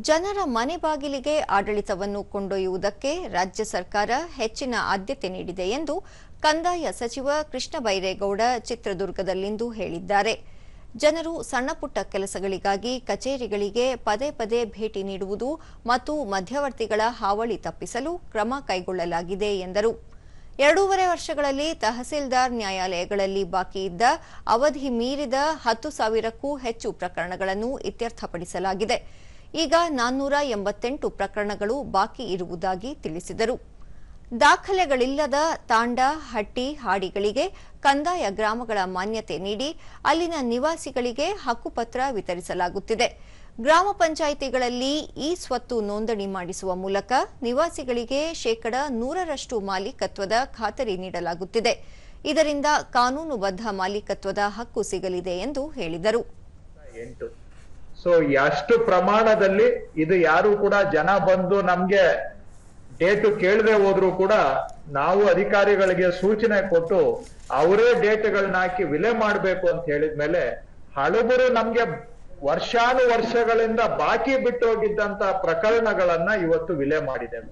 ಜನರ ಮನೆ ಬಾಗಿಲಿಗೆ ಆಡಳಿತವನ್ನು ಕೊಂಡೊಯ್ಯುವುದಕ್ಕೆ ರಾಜ್ಯ ಸರ್ಕಾರ ಹೆಚ್ಚಿನ ಆದ್ಯತೆ ನೀಡಿದೆ ಎಂದು ಕಂದಾಯ ಸಚಿವ ಕೃಷ್ಣ ಬೈರೇಗೌಡ ಚಿತ್ರದುರ್ಗದಲ್ಲಿಂದು ಹೇಳಿದ್ದಾರೆ. ಜನರು ಸಣ್ಣಪುಟ್ಟ ಕೆಲಸಗಳಿಗಾಗಿ ಕಚೇರಿಗಳಿಗೆ ಪದೇ ಪದೇ ಭೇಟಿ ನೀಡುವುದು ಮತ್ತು ಮಧ್ಯವರ್ತಿಗಳ ಹಾವಳಿ ತಪ್ಪಿಸಲು ಕ್ರಮ ಕೈಗೊಳ್ಳಲಾಗಿದೆ ಎಂದರು. ಎರಡೂವರೆ ವರ್ಷಗಳಲ್ಲಿ ತಹಸೀಲ್ದಾರ್ ನ್ಯಾಯಾಲಯಗಳಲ್ಲಿ ಬಾಕಿ ಇದ್ದ ಅವಧಿ ಮೀರಿದ ಹತ್ತು ಸಾವಿರಕ್ಕೂ ಹೆಚ್ಚು ಪ್ರಕರಣಗಳನ್ನು ಇತ್ಯರ್ಥಪಡಿಸಲಾಗಿದೆ. ಈಗ ನಾನ್ನೂರ ಎಂಬತ್ತೆಂಟು ಪ್ರಕರಣಗಳು ಬಾಕಿ ಇರುವುದಾಗಿ ತಿಳಿಸಿದರು. ದಾಖಲೆಗಳಿಲ್ಲದ ತಾಂಡ, ಹಟ್ಟಿ ಹಾಡಿಗಳಿಗೆ ಕಂದಾಯ ಗ್ರಾಮಗಳ ಮಾನ್ಯತೆ ನೀಡಿ ಅಲ್ಲಿನ ನಿವಾಸಿಗಳಿಗೆ ಹಕ್ಕುಪತ್ರ ವಿತರಿಸಲಾಗುತ್ತಿದೆ. ಗ್ರಾಮ ಪಂಚಾಯಿತಿಗಳಲ್ಲಿ ಈ ಸ್ವತ್ತು ನೋಂದಣಿ ಮಾಡಿಸುವ ಮೂಲಕ ನಿವಾಸಿಗಳಿಗೆ ಶೇಕಡ ನೂರರಷ್ಟು ಮಾಲೀಕತ್ವದ ಖಾತರಿ ನೀಡಲಾಗುತ್ತಿದೆ. ಇದರಿಂದ ಕಾನೂನುಬದ್ಧ ಮಾಲೀಕತ್ವದ ಹಕ್ಕು ಸಿಗಲಿದೆ ಎಂದು ಹೇಳಿದರು. ಸೊ ಅಷ್ಟು ಪ್ರಮಾಣದಲ್ಲಿ ಇದು ಯಾರು ಕೂಡ ಜನ ಬಂದು ನಮ್ಗೆ ಡೇಟು ಕೇಳದೆ ಹೋದ್ರು ಕೂಡ ನಾವು ಅಧಿಕಾರಿಗಳಿಗೆ ಸೂಚನೆ ಕೊಟ್ಟು ಅವರೇ ಡೇಟ್ಗಳನ್ನ ಹಾಕಿ ವಿಲೆ ಮಾಡಬೇಕು ಅಂತ ಹೇಳಿದ ಮೇಲೆ ಹಳಬರು ನಮ್ಗೆ ವರ್ಷಾನು ವರ್ಷಗಳಿಂದ ಬಾಕಿ ಬಿಟ್ಟು ಹೋಗಿದ್ದಂತ ಪ್ರಕರಣಗಳನ್ನ ಇವತ್ತು ವಿಲೆ ಮಾಡಿದ್ದೇವೆ.